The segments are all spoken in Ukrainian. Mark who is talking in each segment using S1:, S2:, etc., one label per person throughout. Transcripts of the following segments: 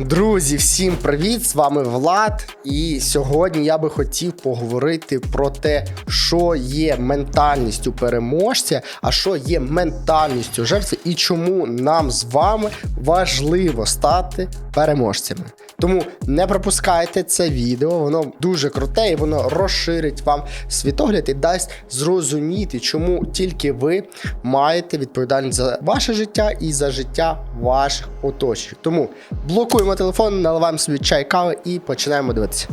S1: Друзі, всім привіт! З вами Влад. І сьогодні я би хотів поговорити про те, що є ментальністю переможця, а що є ментальністю жертви, і чому нам з вами важливо стати переможцями. Тому не пропускайте це відео, воно дуже круте і воно розширить вам світогляд і дасть зрозуміти, чому тільки ви маєте відповідальність за ваше життя і за життя ваших оточень. Тому блокуємо телефон, наливаємо собі чай кави і починаємо дивитися.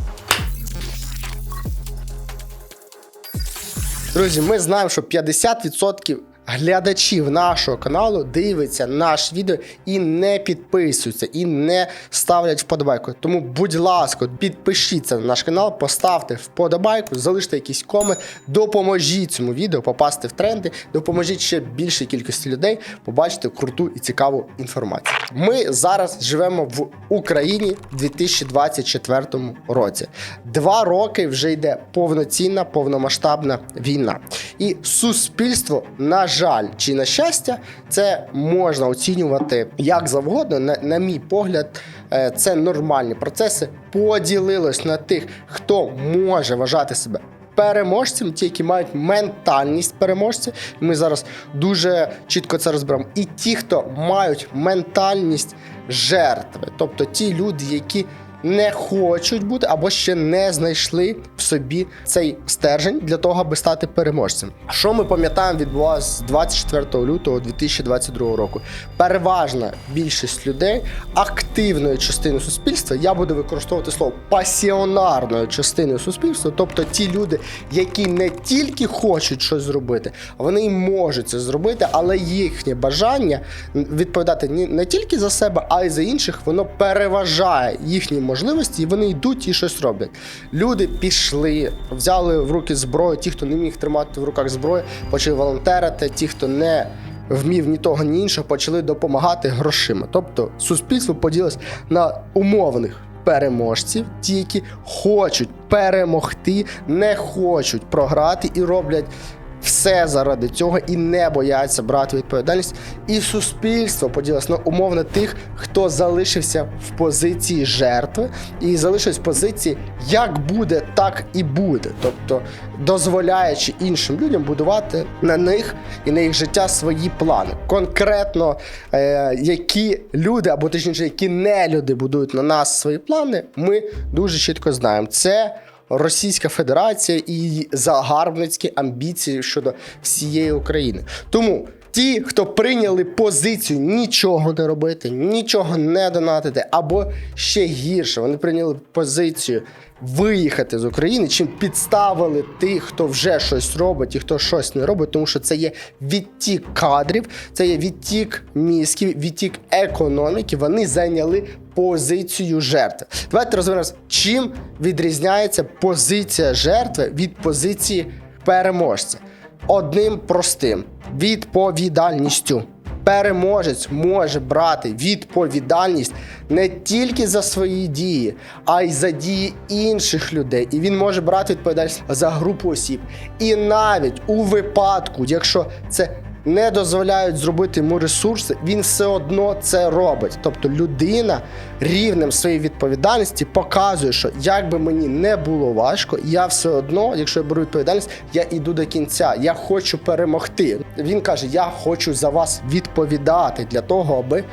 S1: Друзі, ми знаємо, що 50% глядачів нашого каналу дивиться наш відео і не підписуються, і не ставлять вподобайку. Тому, будь ласка, підпишіться на наш канал, поставте вподобайку, залиште якийсь комент, допоможіть цьому відео попасти в тренди, допоможіть ще більшій кількості людей побачити круту і цікаву інформацію. Ми зараз живемо в Україні в 2024 році. Два роки вже йде повноцінна, повномасштабна війна. І суспільство, на жаль, чи на щастя, це можна оцінювати як завгодно. На, на мій погляд, е, це нормальні процеси. Поділилось на тих, хто може вважати себе. Переможцем, ті, які мають ментальність переможця, ми зараз дуже чітко це розберемо. І ті, хто мають ментальність жертви, тобто ті люди, які не хочуть бути або ще не знайшли в собі цей стержень для того, аби стати переможцем. Що ми пам'ятаємо відбувалося з 24 лютого 2022 року? Переважна більшість людей активної частини суспільства, я буду використовувати слово пасіонарної частини суспільства, тобто ті люди, які не тільки хочуть щось зробити, вони можуть це зробити, але їхнє бажання відповідати не тільки за себе, а й за інших, воно переважає їхні можливості, і вони йдуть і щось роблять. Люди пішли, взяли в руки зброю. Ті, хто не міг тримати в руках зброю, почали волонтерити. Ті, хто не вмів ні того, ні іншого, почали допомагати грошима. Тобто суспільство поділилось на умовних. Переможців, ті, які хочуть перемогти, не хочуть програти і роблять все заради цього і не бояться брати відповідальність. І суспільство поділилось на умовно тих, хто залишився в позиції жертви і залишився в позиції як буде, так і буде. Тобто дозволяючи іншим людям будувати на них і на їх життя свої плани. Конкретно, е, які люди, або точніше, які не люди будують на нас свої плани, ми дуже чітко знаємо. Це Російська Федерація і загарбницькі амбіції щодо всієї України. Тому ті, хто прийняли позицію нічого не робити, нічого не донатити, або ще гірше, вони прийняли позицію виїхати з України, чим підставили тих, хто вже щось робить і хто щось не робить, тому що це є відтік кадрів, це є відтік мізків, відтік економіки. Вони зайняли позицію жертви. Давайте розберемося, чим відрізняється позиція жертви від позиції переможця. Одним простим відповідальністю. Переможець може брати відповідальність не тільки за свої дії, а й за дії інших людей. І він може брати відповідальність за групу осіб. І навіть у випадку, якщо це не дозволяють зробити йому ресурси, він все одно це робить. Тобто людина рівнем своєї відповідальності показує, що як би мені не було важко, я все одно, якщо я беру відповідальність, я іду до кінця. Я хочу перемогти. Він каже: Я хочу за вас відповідати для того, аби.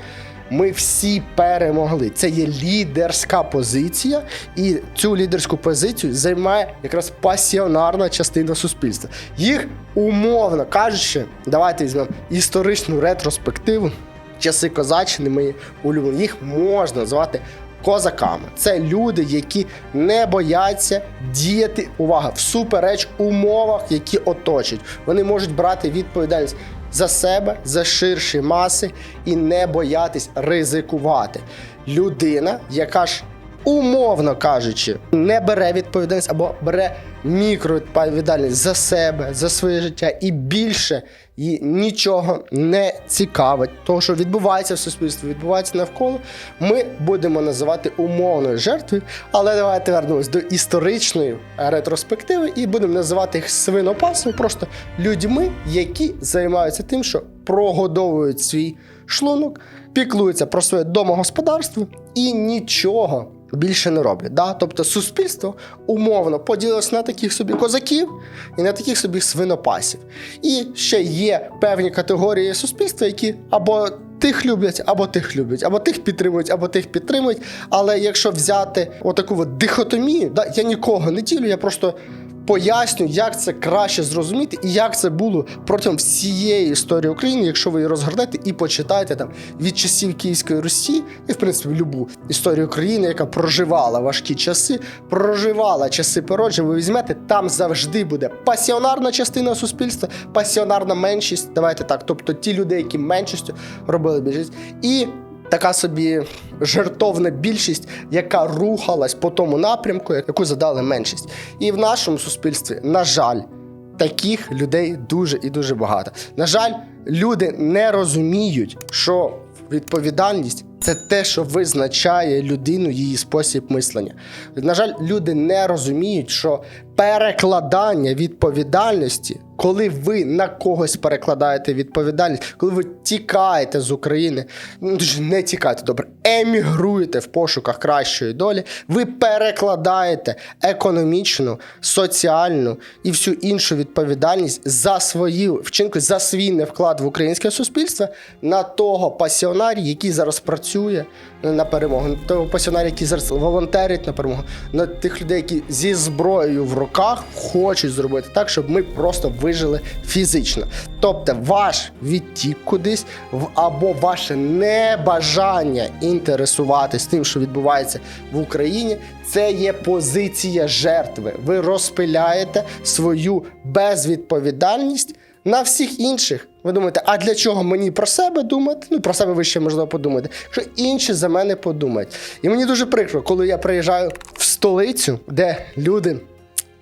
S1: Ми всі перемогли. Це є лідерська позиція, і цю лідерську позицію займає якраз пасіонарна частина суспільства. Їх умовно кажучи, давайте візьмемо історичну ретроспективу. Часи козаччини мої улюблені. Їх можна звати козаками. Це люди, які не бояться діяти увага всупереч умовах, які оточують. Вони можуть брати відповідальність за себе, за ширші маси і не боятись ризикувати. Людина, яка ж умовно кажучи, не бере відповідальність або бере мікровідповідальність за себе, за своє життя і більше їй нічого не цікавить. Того, що відбувається в суспільстві, відбувається навколо, ми будемо називати умовною жертвою. Але давайте вернемось до історичної ретроспективи і будемо називати їх свинопасом, просто людьми, які займаються тим, що прогодовують свій шлунок піклуються про своє домогосподарство і нічого більше не роблять. Да? Тобто суспільство умовно поділилося на таких собі козаків і на таких собі свинопасів. І ще є певні категорії суспільства, які або тих люблять, або тих люблять, або тих підтримують, або тих підтримують. Але якщо взяти отаку от дихотомію, да, я нікого не ділю, я просто пояснюю, як це краще зрозуміти і як це було протягом всієї історії України, якщо ви її розгорнете і почитаєте там від часів Київської Русі, і в принципі любу історію України, яка проживала важкі часи, проживала часи породження, ви візьмете, там завжди буде пасіонарна частина суспільства, пасіонарна меншість. Давайте так, тобто ті люди, які меншістю робили більшість, і така собі жертовна більшість, яка рухалась по тому напрямку, яку задали меншість. І в нашому суспільстві, на жаль, таких людей дуже і дуже багато. На жаль, люди не розуміють, що відповідальність це те, що визначає людину, її спосіб мислення. На жаль, люди не розуміють, що перекладання відповідальності, коли ви на когось перекладаєте відповідальність, коли ви тікаєте з України, ну не тікаєте, добре, емігруєте в пошуках кращої долі, ви перекладаєте економічну, соціальну і всю іншу відповідальність за свої вчинки, за свій невклад в українське суспільство на того пасіонарі, який зараз працює на перемогу, на того пасіонарі, який зараз волонтерить на перемогу, на тих людей, які зі зброєю в руках хочуть зробити так, щоб ми просто вижили фізично. Тобто, ваш відтік кудись або ваше небажання інтересуватись тим, що відбувається в Україні, це є позиція жертви. Ви розпиляєте свою безвідповідальність на всіх інших. Ви думаєте, а для чого мені про себе думати? Ну, про себе ви ще можливо подумати, що інші за мене подумають. І мені дуже прикро, коли я приїжджаю в столицю, де люди.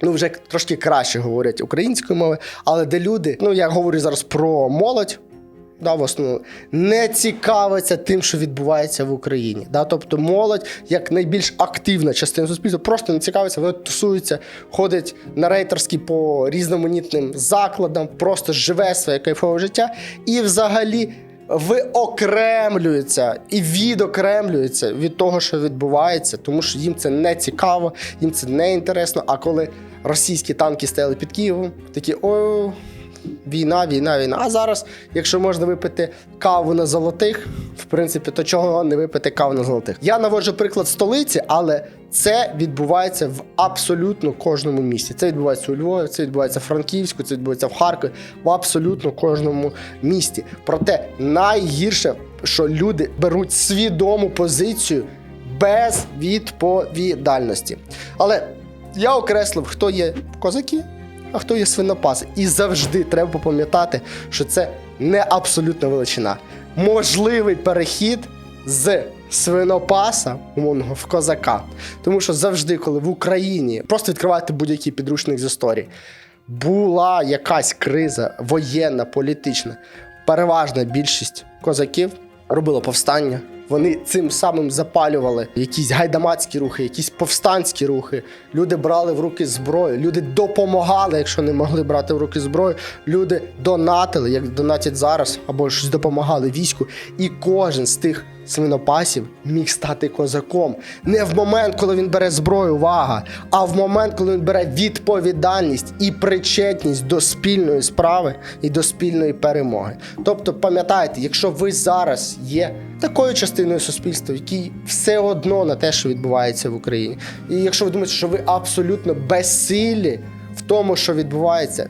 S1: Ну, вже трошки краще говорять українською мовою, але де люди, ну я говорю зараз про молодь, да, в основному, не цікавиться тим, що відбувається в Україні. Да? Тобто молодь, як найбільш активна частина суспільства, просто не цікавиться, вони тусуються, ходить на рейтерські по різноманітним закладам, просто живе своє кайфове життя і взагалі. Виокремлюються і відокремлюються від того, що відбувається, тому що їм це не цікаво, їм це не інтересно. А коли російські танки стояли під Києвом, такі о, війна, війна, війна. А зараз, якщо можна випити каву на золотих, в принципі, то чого не випити каву на золотих? Я наводжу приклад столиці, але це відбувається в абсолютно кожному місті. Це відбувається у Львові, це відбувається в Франківську, це відбувається в Харкові, в абсолютно кожному місті. Проте найгірше, що люди беруть свідому позицію без відповідальності. Але я окреслив, хто є козаки, а хто є свинопаси. І завжди треба пам'ятати, що це не абсолютна величина. Можливий перехід з свинопаса, умовного, в козака. Тому що завжди, коли в Україні просто відкривати будь-який підручник з історії, була якась криза воєнна, політична, переважна більшість козаків робила повстання. Вони цим самим запалювали якісь гайдамацькі рухи, якісь повстанські рухи. Люди брали в руки зброю, люди допомагали, якщо не могли брати в руки зброю. Люди донатили, як донатять зараз, або щось допомагали війську. І кожен з тих свинопасів міг стати козаком. Не в момент, коли він бере зброю, увага, а в момент, коли він бере відповідальність і причетність до спільної справи і до спільної перемоги. Тобто, пам'ятайте, якщо ви зараз є такою частиною суспільства, який все одно на те, що відбувається в Україні, і якщо ви думаєте, що ви абсолютно безсилі в тому, що відбувається.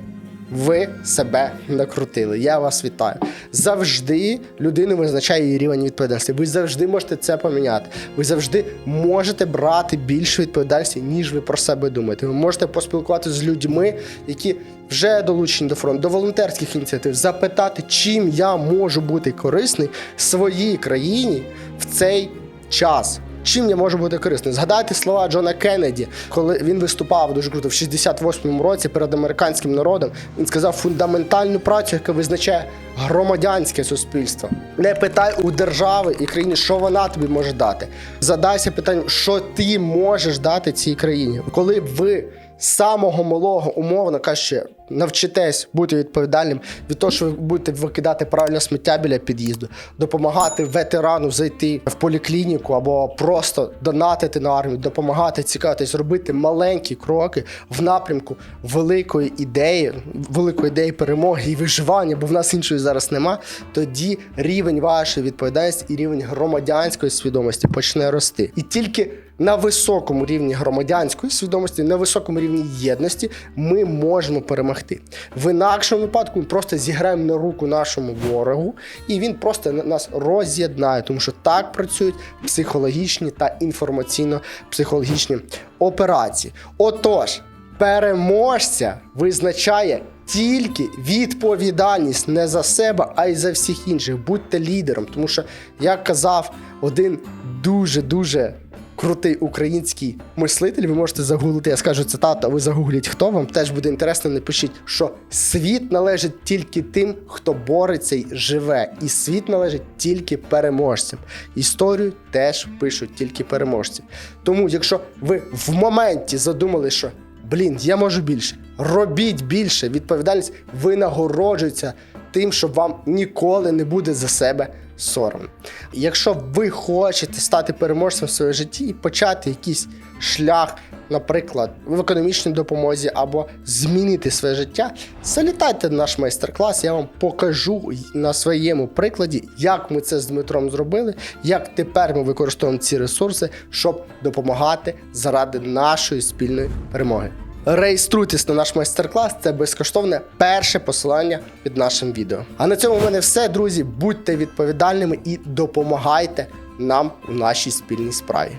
S1: Ви себе накрутили. Я вас вітаю. Завжди людину визначає її рівень відповідальності. Ви завжди можете це поміняти. Ви завжди можете брати більше відповідальності, ніж ви про себе думаєте. Ви можете поспілкуватися з людьми, які вже долучені до фронту, до волонтерських ініціатив, запитати, чим я можу бути корисний своїй країні в цей час. Чим я можу бути корисним? Згадайте слова Джона Кеннеді, коли він виступав дуже круто в 68-му році перед американським народом. Він сказав фундаментальну працю, яка визначає громадянське суспільство. Не питай у держави і країни, що вона тобі може дати. Задайся питанням, що ти можеш дати цій країні. Коли ви з самого малого, умовно кажучи, навчитесь бути відповідальним від того, що ви будете викидати правильно сміття біля під'їзду, допомагати ветерану зайти в поліклініку або просто донатити на армію, допомагати цікавитись, робити маленькі кроки в напрямку великої ідеї, великої ідеї перемоги і виживання, бо в нас іншої зараз нема. Тоді рівень вашої відповідальності і рівень громадянської свідомості почне рости. І тільки на високому рівні громадянської свідомості, на високому рівні єдності ми можемо перемогти. В інакшому випадку ми просто зіграємо на руку нашому ворогу, і він просто на- нас роз'єднає, тому що так працюють психологічні та інформаційно-психологічні операції. Отож, переможця визначає тільки відповідальність не за себе, а й за всіх інших. Будьте лідером, тому що як казав один дуже дуже крутий український мислитель. Ви можете загуглити, я скажу цитату, а ви загугліть, хто вам теж буде інтересно. Напишіть, що світ належить тільки тим, хто бореться й живе, і світ належить тільки переможцям. Історію теж пишуть тільки переможці. Тому, якщо ви в моменті задумали, що блін, я можу більше, робіть більше, відповідальність винагороджується тим, що вам ніколи не буде за себе соромно. Якщо ви хочете стати переможцем в своєму житті і почати якийсь шлях, наприклад, в економічній допомозі або змінити своє життя, залітайте на наш майстер-клас, я вам покажу на своєму прикладі, як ми це з Дмитром зробили, як тепер ми використовуємо ці ресурси, щоб допомагати заради нашої спільної перемоги. Реєструйтесь на наш майстер-клас, це безкоштовне перше посилання під нашим відео. А на цьому в мене все, друзі. Будьте відповідальними і допомагайте нам у нашій спільній справі.